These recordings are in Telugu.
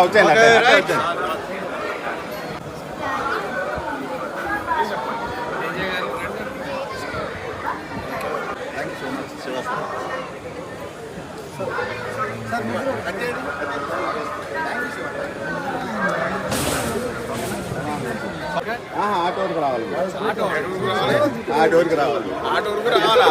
వచ్చేయండి ఆటో వరకు రావాలి. ఆటో వరకు రావాలి. ఆటో వరకు రావాలా?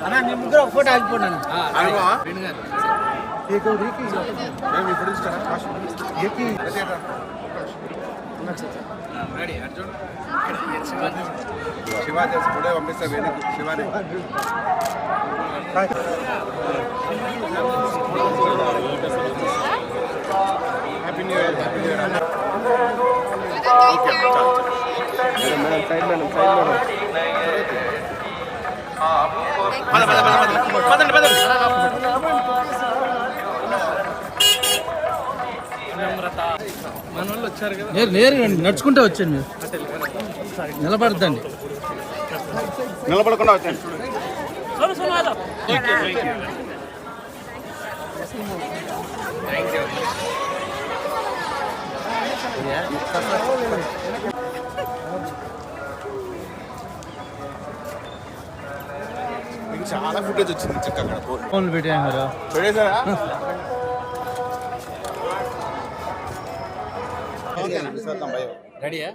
చెప్తాను ముగ్గురు ఒక ఫోటో ఆగిపోయినాను మేము ఇప్పుడు ఇస్తారా శివా చేసి కూడా పంపిస్తా వెనక్కి Shivani happy new year happy new year okay madam side madam side madam పదండి పదండి పదండి పదండి నేరు నేరు నడుచుకుంటే వచ్చాను మీరు. నిలబడద్దండి. నిలబడకుండా వచ్చాను. చాలా ఫుటేజ్ వచ్చింది చెక్క అక్కడ. ఫోన్లు పెట్టారు చూడేసారా రెడీయా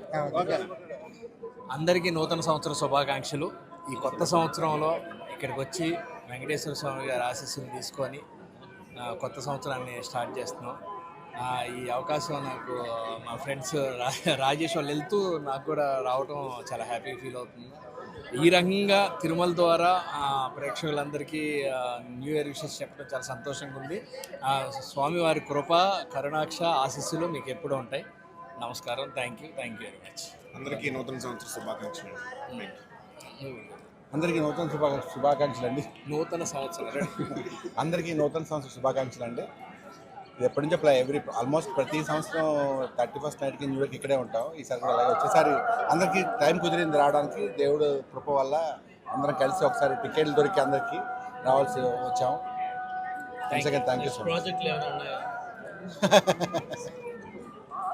అందరికీ నూతన సంవత్సర శుభాకాంక్షలు. ఈ కొత్త సంవత్సరంలో ఇక్కడికి వచ్చి వెంకటేశ్వర స్వామి గారి ఆశీస్సులు తీసుకొని కొత్త సంవత్సరాన్ని స్టార్ట్ చేస్తున్నాం. ఈ అవకాశం నాకు మా ఫ్రెండ్స్ రా- రాజేష్ వాళ్ళు వెళ్తూ నాకు కూడా రావటం చాలా హ్యాపీ ఫీల్ అవుతుంది. ఈ రకంగా తిరుమల ద్వారా ప్రేక్షకులందరికీ న్యూ ఇయర్ విషెస్ చెప్పడం చాలా సంతోషంగా ఉంది. స్వామివారి కృప కరుణాక్ష ఆశీస్సులు మీకు ఎప్పుడూ ఉంటాయి. నమస్కారం thank you thank you very much అందరికీ నూతన సంవత్సర శుభాకాంక్షలు. అందరికీ నూతన శుభా శుభాకాంక్షలు అండి నూతన సంవత్సరం. అందరికీ నూతన సంవత్సర శుభాకాంక్షలు అండి ఎప్పటి నుంచో ప్లా ఎవ్రీ ఆల్మోస్ట్ ప్రతి సంవత్సరం థర్టీ ఫస్ట్ నైట్కి న్యూ ఇయర్కి ఇక్కడే ఉంటాం. ఈసారి కూడా అలాగే వచ్చేసారి అందరికీ టైం కుదిరింది రావడానికి. దేవుడు కృప వల్ల అందరం కలిసి ఒకసారి టికెట్లు దొరికి అందరికీ రావాల్సి వచ్చాం. Thank you so much